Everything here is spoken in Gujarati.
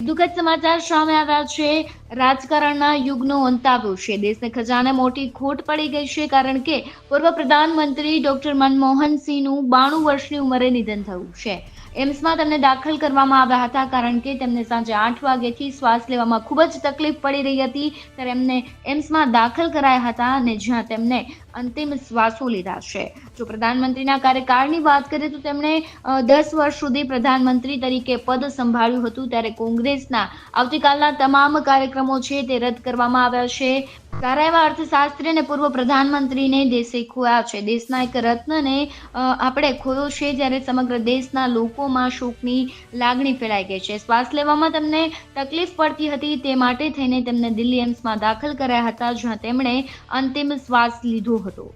દુઃખદ સમાચાર સામે આવ્યા છે. રાજકારણના યુગનો અંત આવ્યો છે. દેશને ખજાને મોટી ખોટ પડી ગઈ છે કારણ કે પૂર્વ પ્રધાનમંત્રી ડોક્ટર મનમોહન સિંહનું બાણું વર્ષની ઉંમરે નિધન થયું છે. એમ્સમાં તેમને દાખલ કરવામાં આવ્યા હતા કારણ કે તેમને સાંજે આઠ વાગ્યાથી શ્વાસ લેવામાં ખૂબ જ તકલીફ પડી રહી હતી. ત્યારે એમને એમ્સમાં દાખલ કરાયા હતા અને જ્યાં તેમને અંતિમ શ્વાસો લીધા છે. જો પ્રધાનમંત્રીના કાર્યકાળની વાત કરીએ તો તેમણે દસ વર્ષ સુધી પ્રધાનમંત્રી તરીકે પદ સંભાળ્યું હતું. ત્યારે કોંગ્રેસના આવતીકાલના તમામ કાર્યક્રમો છે તે રદ કરવામાં આવ્યા છે. સારા એવા અર્થશાસ્ત્રી અને પૂર્વ પ્રધાનમંત્રીને દેશે ખોયા છે. દેશના એક રત્નને આપણે ખોયો છે જ્યારે સમગ્ર દેશના લોકોમાં શોકની લાગણી ફેલાઈ ગઈ છે. શ્વાસ લેવામાં તેમને તકલીફ પડતી હતી તે માટે થઈને તેમને દિલ્હી એમ્સમાં દાખલ કરાયા હતા, જ્યાં તેમણે અંતિમ શ્વાસ લીધો હતો.